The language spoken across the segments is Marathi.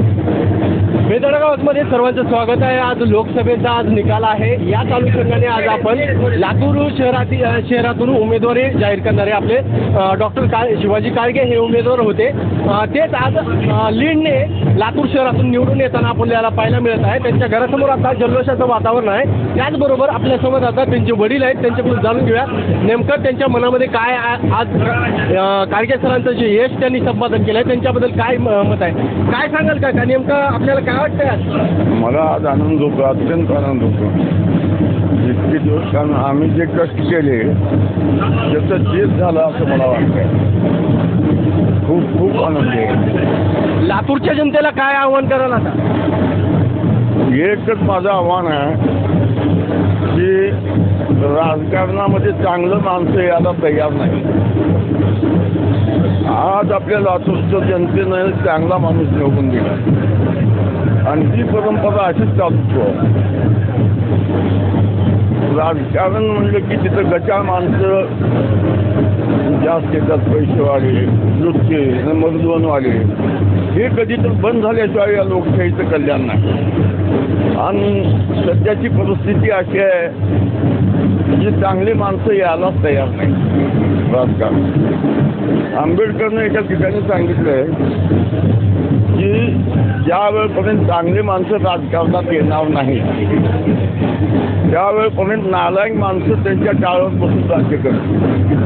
Thank you. बेदडगावमध्ये सर्वांचं स्वागत आहे. आज लोकसभेचा आज निकाल आहे. याच अनुषंगाने आज आपण लातूर शहरातील शहरातून उमेदवारी जाहीर करणारे आपले डॉक्टर का शिवाजी काळगे हे उमेदवार होते. तेच आज लीडने लातूर शहरातून निवडून येताना आपल्याला पाहायला मिळत आहे. त्यांच्या घरासमोर आता जल्लोषाचं वातावरण आहे. त्याचबरोबर आपल्यासमोर आता त्यांचे वडील आहेत. त्यांच्याकडून जाणून घेऊया नेमकं त्यांच्या मनामध्ये काय आ- आज काळगे सरांचं जे यश त्यांनी संपादन केलं आहे त्यांच्याबद्दल काय म- मत आहे? काय सांगाल का का नेमकं आपल्याला काय वाटतं मला आज आनंद होतो अत्यंत आनंद होतो. इतके दिवस कारण आम्ही जे कष्ट केले त्याचं तेच झालं असं मला वाटतं खूप खूप आनंद आहे. लातूरच्या जनतेला काय आव्हान कराल आता? एकच माझं आव्हान आहे की राजकारणामध्ये चांगलं माणसं यायला तयार नाही. आज आपल्या लातूरच्या जनतेनं चांगला माणूस निवडून दिला. आणि ही परंपरा अशीच चालू राजकारण म्हणलं की तिथं गचाळ माणसं जास्त येतात पैसेवाले नृत्य मजदूरवाले हे कधी तर बंद झाल्याशिवाय या लोकशाहीचं कल्याण नाही. आणि सध्याची परिस्थिती अशी आहे की चांगली माणसं यायलाच तयार नाही राजकारण. आंबेडकरनं एका ठिकाणी सांगितलं आहे की ज्या वेळपर्यंत चांगली माणसं राजकारणात येणार नाही त्यावेळेपर्यंत नालायक माणसं त्यांच्या टाळत बसून राज्य करतील.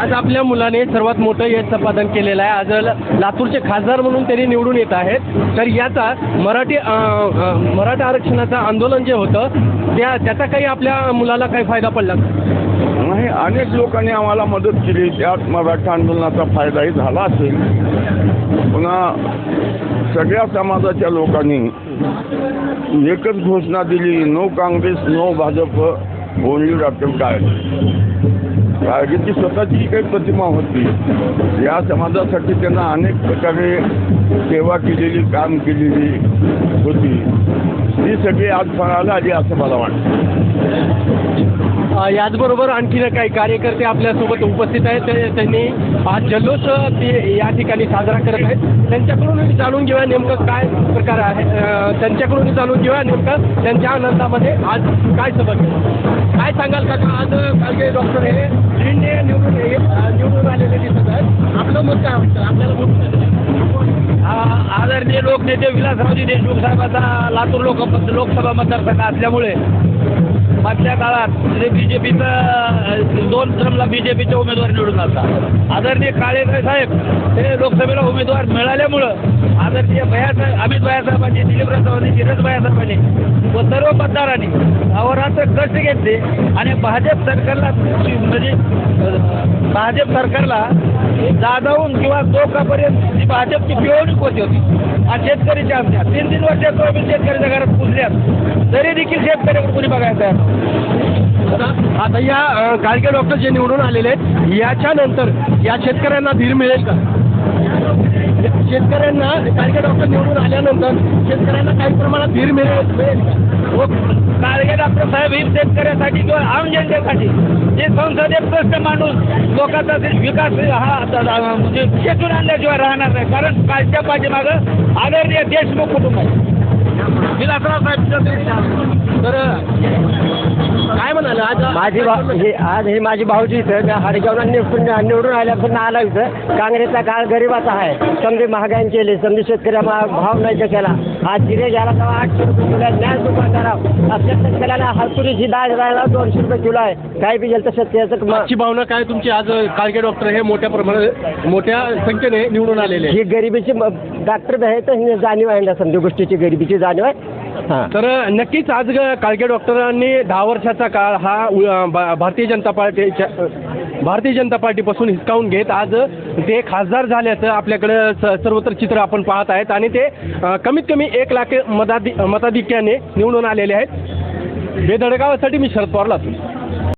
आज आपल्या मुलाने सर्वात मोठं यश संपादन केलेलं आहे. आज लातूरचे खासदार म्हणून त्यांनी निवडून येत आहेत. तर याचा मराठी मराठा आरक्षणाचं आंदोलन जे होतं त्या त्याचा काही आपल्या मुलाला काही फायदा पडला नाही अनेक लोकांनी आम्हाला मदत केली. त्यात मराठा आंदोलनाचा फायदाही झाला असेल. पुन्हा सगळ्या समाजाच्या लोकांनी एकच घोषणा दिली no Congress no Bhajap only doctor Kalge काळगेची स्वतःची काही प्रतिमा होती. या समाजासाठी त्यांना अनेक प्रकारे सेवा केलेली काम केलेली होती. ही सगळी आज फळाला आली असं मला वाटतं. याचबरोबर आणखीन काही कार्यकर्ते आपल्यासोबत उपस्थित आहेत. ते- त्यांनी आज जल्लोष ते या ठिकाणी साजरा करत आहेत. त्यांच्याकडून जाणून घेऊया नेमकं काय प्रकार आहे. त्यांच्याकडून जाणून घेऊया नेमकं त्यांच्या आनंदामध्ये आज काय सबक काय सांगाल का आज कालके डॉक्टर हे लीडने निवडून निवडून आलेले दिसत आहेत. आपलं मत काय वाटतं? आपल्याला निवडून आदरणीय लोकनेते विलासरावजी देशमुख साहेबांचा लातूर लोक लोकसभा मतदारसंघ असल्यामुळे मागच्या काळात म्हणजे बी जे पीचं दोन श्रमला बी जे पीचे उमेदवार निवडून आलता आदरणीय काळेकर साहेब हे लोकसभेला उमेदवार मिळाल्यामुळं आदरणीय भयासाहेब अमित भयासाहेबांनी दिलीपराव चव्हाणांनी धीरज भयासाहेबांनी व सर्व मतदारांनी अहोरात्र कष्ट घेतले आणि भाजप सरकारला म्हणजे भाजप सरकारला जागावून किंवा चौकापर्यंत जी भाजपची पिळवणूक होती होती. आणि शेतकरीच्या आमच्या. तीन तीन वर्षात आम्ही शेतकऱ्याच्या घरात पुजल्यात तरी देखील शेतकऱ्याकडे कुणी बघायचं आहे आता या गाडगे डॉक्टर जे निवडून आलेले आहेत याच्यानंतर या शेतकऱ्यांना धीर मिळेल का? शेतकऱ्यांना काळके डॉक्टर निवडून आल्यानंतर शेतकऱ्यांना काही प्रमाणात धीर मिळेल मिळेल का? व गेला डॉक्टर साहेब ही शेतकऱ्यासाठी किंवा आम जनतेसाठी जे संसदेत प्रश्न माणूस लोकांचा विकास हा म्हणजे खेचून आणल्याशिवाय राहणार नाही. कारण कालच्या पाठीमागं आदरणीय देशमुख कुटुंब आहे. विलासराव साहेब तर काय म्हणाल? आज माझी भा हे आज हे माझी भाऊजी इथं मी हडगावला निवडून निवडून आल्यापासून आला इथं. काँग्रेसचा काळ गरीबाचा आहे. समजे महागाई केली समजे शेतकऱ्या मा- भाव नाही केला आज जिरे घ्यायला तेव्हा आठशे रुपये न्याय आपल्या शेतकऱ्याला हलपुरीची डाळ राहायला दोनशे रुपये किलो आहे. काही बी तर शेतकऱ्याचं म- आजची भावना काय तुमची? आज काळके डॉक्टर हे मोठ्या प्रमाणात मोठ्या संख्येने निवडून आलेले आहेत. ही गरिबीची डॉक्टर बी आहे तर ही जाणीव आहे ना समजा गोष्टीची गरिबीची जाणीव आहे. हां. तर नक्कीच आज ग- काळके डॉक्टरांनी दहा वर्षाचा काळ हा उ- भा- भारतीय जनता पार्टीच्या भारतीय जनता पार्टीपासून हिसकावून घेत आज ते खासदार झाल्याचं आपल्याकडे स- सर्वत्र चित्र आपण पाहत आहेत आणि ते कमीत कमी एक लाख मताधि मताधिक्याने निवडून आलेले आहेत. बेदडगावासाठी मी शरद पवार लातूर